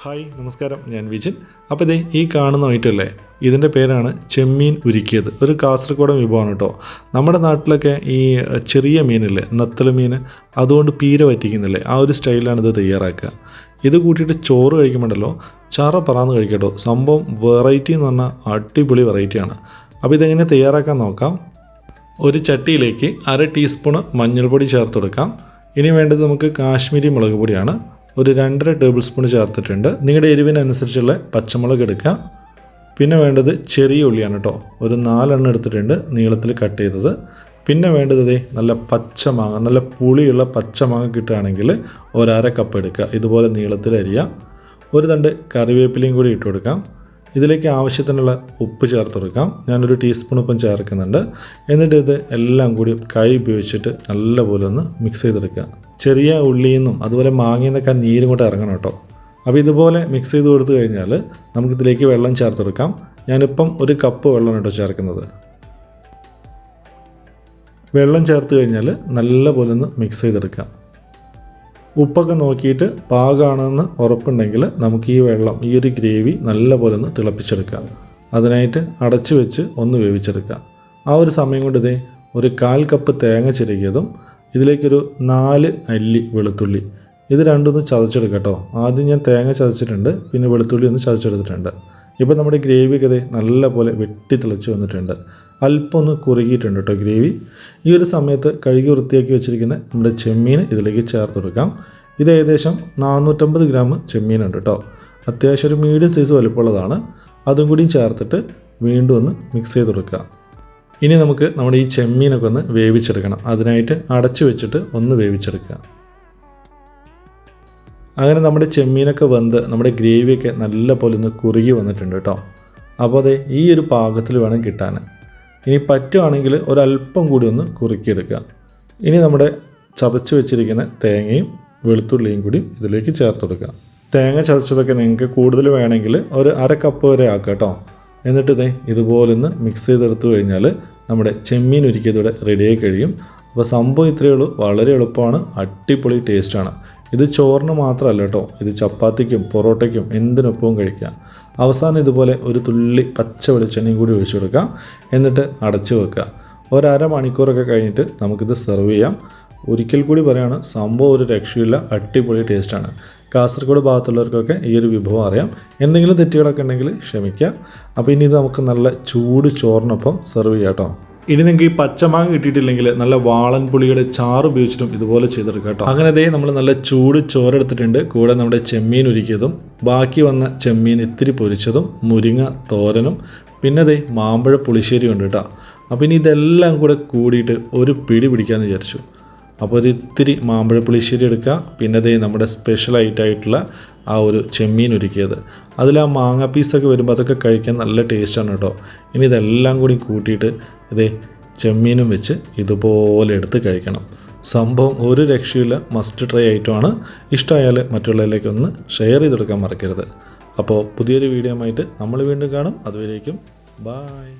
Hi നമസ്കാരം. ഞാൻ വിജിൻ. അപ്പോൾ ഇതേ ഈ കാണുന്ന ഐറ്റമല്ലേ ഇതിന്റെ പേരാണ് ചെമ്മീൻ ഉരുക്കിയത്. ഒരു കാസർഗോഡൻ വിഭവമാണ് കേട്ടോ. നമ്മുടെ നാട്ടിലൊക്കെ ഈ ചെറിയ മീനില്ലേ നത്തല മീൻ അതുകൊണ്ട് പീര പറ്റിക്കുന്നില്ലേ ആ ഒരു സ്റ്റൈലാണ് ഇത് തയ്യാറാക്കുക. ഇത് കൂട്ടിയിട്ട് ചോറ് കഴിക്കുമ്പോണ്ടല്ലോ ചറ പറന്ന് കഴിക്കട്ടോ സംഭവം വെറൈറ്റി എന്ന് പറഞ്ഞാൽ അടിപൊളി വെറൈറ്റിയാണ് അപ്പോൾ ഇതെങ്ങനെ തയ്യാറാക്കാൻ നോക്കാം. ഒരു ചട്ടിയിലേക്ക് അര ടീസ്പൂണ് മഞ്ഞൾപ്പൊടി ചേർത്ത് കൊടുക്കാം. ഇനി വേണ്ടത് നമുക്ക് കാശ്മീരി മുളക് പൊടിയാണ്. ഒരു രണ്ടര ടേബിൾ സ്പൂൺ ചേർത്തിട്ടുണ്ട്. നിങ്ങളുടെ എരിവിനനുസരിച്ചുള്ള പച്ചമുളക് എടുക്കുക. പിന്നെ വേണ്ടത് ചെറിയ ഉള്ളിയാണ് കേട്ടോ ഒരു നാലെണ്ണം എടുത്തിട്ടുണ്ട് നീളത്തിൽ കട്ട് ചെയ്തത്. പിന്നെ വേണ്ടത് നല്ല പച്ചമാങ്ങ നല്ല പുളിയുള്ള പച്ചമാങ്ങ കിട്ടുകയാണെങ്കിൽ ഒരര കപ്പ് എടുക്കുക. ഇതുപോലെ നീളത്തിൽ അരിയുക. ഒരു തണ്ട് കറിവേപ്പിലയും കൂടി ഇട്ട് കൊടുക്കാം. ഇതിലേക്ക് ആവശ്യത്തിനുള്ള ഉപ്പ് ചേർത്ത് കൊടുക്കാം. ഞാനൊരു ടീസ്പൂൺ ഉപ്പും ചേർക്കുന്നുണ്ട്. എന്നിട്ട് ഇത് എല്ലാം കൂടി കൈ ഉപയോഗിച്ചിട്ട് നല്ലപോലെ ഒന്ന് മിക്സ് ചെയ്തെടുക്കുക. ചെറിയ ഉള്ളിയിൽ നിന്നും അതുപോലെ മാങ്ങയിൽ നിന്നൊക്കെ ആ നീരും കൂടെ ഇറങ്ങണം കേട്ടോ. അപ്പോൾ ഇതുപോലെ മിക്സ് ചെയ്ത് കൊടുത്തു കഴിഞ്ഞാൽ നമുക്കിതിലേക്ക് വെള്ളം ചേർത്തെടുക്കാം. ഞാനിപ്പം ഒരു കപ്പ് വെള്ളമാണ് കേട്ടോ ചേർക്കുന്നത്. വെള്ളം ചേർത്ത് കഴിഞ്ഞാൽ നല്ലപോലെ ഒന്ന് മിക്സ് ചെയ്തെടുക്കാം. ഉപ്പൊക്കെ നോക്കിയിട്ട് പാകമാണെന്ന് ഉറപ്പുണ്ടെങ്കിൽ നമുക്ക് ഈ വെള്ളം ഈ ഒരു ഗ്രേവി നല്ലപോലെ ഒന്ന് തിളപ്പിച്ചെടുക്കാം. അതിനായിട്ട് അടച്ചു വെച്ച് ഒന്ന് വേവിച്ചെടുക്കാം. ആ ഒരു സമയം കൊണ്ട് ഇതേ ഒരു കാൽ കപ്പ് തേങ്ങ ചിരകിയതും ഇതിലേക്കൊരു നാല് അല്ലി വെളുത്തുള്ളി. ഇത് രണ്ടൊന്ന് ചതച്ചെടുക്കാം കേട്ടോ. ആദ്യം ഞാൻ തേങ്ങ ചതച്ചിട്ടുണ്ട് പിന്നെ വെളുത്തുള്ളി ഒന്ന് ചതച്ചെടുത്തിട്ടുണ്ട്. ഇപ്പോൾ നമ്മുടെ ഗ്രേവി കഥ നല്ല പോലെ വെട്ടി തിളച്ച് വന്നിട്ടുണ്ട്. അല്പം ഒന്ന് കുറുകിയിട്ടുണ്ട് കേട്ടോ ഗ്രേവി. ഈ ഒരു സമയത്ത് കഴുകി വൃത്തിയാക്കി വെച്ചിരിക്കുന്ന നമ്മുടെ ചെമ്മീൻ ഇതിലേക്ക് ചേർത്ത് കൊടുക്കാം. ഇത് ഏകദേശം നാനൂറ്റമ്പത് ഗ്രാം ചെമ്മീനുണ്ട് കേട്ടോ. അത്യാവശ്യം ഒരു മീഡിയം സൈസ് വലുപ്പമുള്ളതാണ്. അതും കൂടി ചേർത്തിട്ട് വീണ്ടും ഒന്ന് മിക്സ് ചെയ്ത് കൊടുക്കുക. ഇനി നമുക്ക് നമ്മുടെ ഈ ചെമ്മീനൊക്കെ ഒന്ന് വേവിച്ചെടുക്കണം. അതിനായിട്ട് അടച്ചു വെച്ചിട്ട് ഒന്ന് വേവിച്ചെടുക്കുക. അങ്ങനെ നമ്മുടെ ചെമ്മീനൊക്കെ വെന്ത് നമ്മുടെ ഗ്രേവിയൊക്കെ നല്ല പോലെ ഒന്ന് കുറുകി വന്നിട്ടുണ്ട് കേട്ടോ. അപ്പോൾ അതെ ഈ ഒരു പാകത്തിൽ വേണം കിട്ടാൻ. ഇനി പറ്റുവാണെങ്കിൽ ഒരല്പം കൂടി ഒന്ന് കുറുക്കിയെടുക്കുക. ഇനി നമ്മുടെ ചതച്ച് വെച്ചിരിക്കുന്ന തേങ്ങയും വെളുത്തുള്ളിയും കൂടി ഇതിലേക്ക് ചേർത്ത് കൊടുക്കുക. തേങ്ങ ചതച്ചതൊക്കെ നിങ്ങൾക്ക് കൂടുതൽ വേണമെങ്കിൽ ഒരു അര കപ്പ് വരെ ആക്കുക കേട്ടോ. എന്നിട്ട് ഇതേ ഇതുപോലെ ഒന്ന് മിക്സ് ചെയ്തെടുത്തു കഴിഞ്ഞാൽ നമ്മുടെ ചെമ്മീൻ ഒരുക്കിയതോടെ റെഡിയായി കഴിയും. അപ്പോൾ സംഭവം ഇത്രയേ ഉള്ളൂ. വളരെ എളുപ്പമാണ്. അടിപൊളി ടേസ്റ്റാണ് ഇത് ചോറിന് മാത്രമല്ല കേട്ടോ ഇത് ചപ്പാത്തിക്കും പൊറോട്ടയ്ക്കും എന്തിനൊപ്പവും കഴിക്കാം. അവസാനം ഇതുപോലെ ഒരു തുള്ളി പച്ച വെളിച്ചെണ്ണയും കൂടി ഒഴിച്ചു കൊടുക്കുക എന്നിട്ട് അടച്ചു വെക്കുക. ഒരര മണിക്കൂറൊക്കെ കഴിഞ്ഞിട്ട് നമുക്കിത് സെർവ് ചെയ്യാം. ഒരിക്കൽ കൂടി പറയുകയാണ് സംഭവം ഒരു രക്ഷയില്ല അടിപൊളി ടേസ്റ്റാണ് കാസർഗോഡ് ഭാഗത്തുള്ളവർക്കൊക്കെ ഈ ഒരു വിഭവം അറിയാം. എന്തെങ്കിലും തെറ്റുകളൊക്കെ ഉണ്ടെങ്കിൽ ക്ഷമിക്കുക. അപ്പോൾ ഇനി ഇത് നമുക്ക് നല്ല ചൂട് ചോറിനൊപ്പം സെർവ് ചെയ്യാം കേട്ടോ. ഇനി നിങ്ങൾക്ക് ഈ പച്ചമാങ്ങ കിട്ടിയിട്ടില്ലെങ്കിൽ നല്ല വാളൻ പുളിയുടെ ചാറ് ഉപയോഗിച്ചിട്ടും ഇതുപോലെ ചെയ്തെടുക്കാം കേട്ടോ. അങ്ങനെ അതേ നമ്മൾ നല്ല ചൂട് ചോറെടുത്തിട്ടുണ്ട് കൂടെ നമ്മുടെ ചെമ്മീൻ ഒരുക്കിയതും ബാക്കി വന്ന ചെമ്മീൻ ഇത്തിരി പൊരിച്ചതും മുരിങ്ങ തോരനും പിന്നെ അതേ മാമ്പഴ പുളിശ്ശേരി ഉണ്ട് കേട്ടോ. അപ്പോൾ ഇനി ഇതെല്ലാം കൂടെ കൂടിയിട്ട് ഒരു പിടി പിടിക്കാമെന്ന് വിചാരിച്ചു. അപ്പോൾ ഒരു ഇത്തിരി മാമ്പഴ പുളിശ്ശേരി എടുക്കുക. പിന്നെ ദേ നമ്മുടെ സ്പെഷ്യൽ ആയിട്ടായിട്ടുള്ള ആ ഒരു ചെമ്മീൻ ഒരുക്കിയത്. അതിൽ ആ മാങ്ങ പീസൊക്കെ വരുമ്പോൾ അതൊക്കെ കഴിക്കാൻ നല്ല ടേസ്റ്റാണ് കേട്ടോ. ഇനി ഇതെല്ലാം കൂടി കൂട്ടിയിട്ട് ഇതേ ചെമ്മീനും വെച്ച് ഇതുപോലെ എടുത്ത് കഴിക്കണം. സംഭവം ഒരു രക്ഷയില്ല മസ്റ്റ് ട്രൈ ആയിട്ടുമാണ്. ഇഷ്ടമായാൽ മറ്റുള്ളവരിലേക്ക് ഒന്ന് ഷെയർ ചെയ്ത് കൊടുക്കാൻ മറക്കരുത്. അപ്പോൾ പുതിയൊരു വീഡിയോ ആയിട്ട് നമ്മൾ വീണ്ടും കാണും. അതുവരേക്കും ബായ്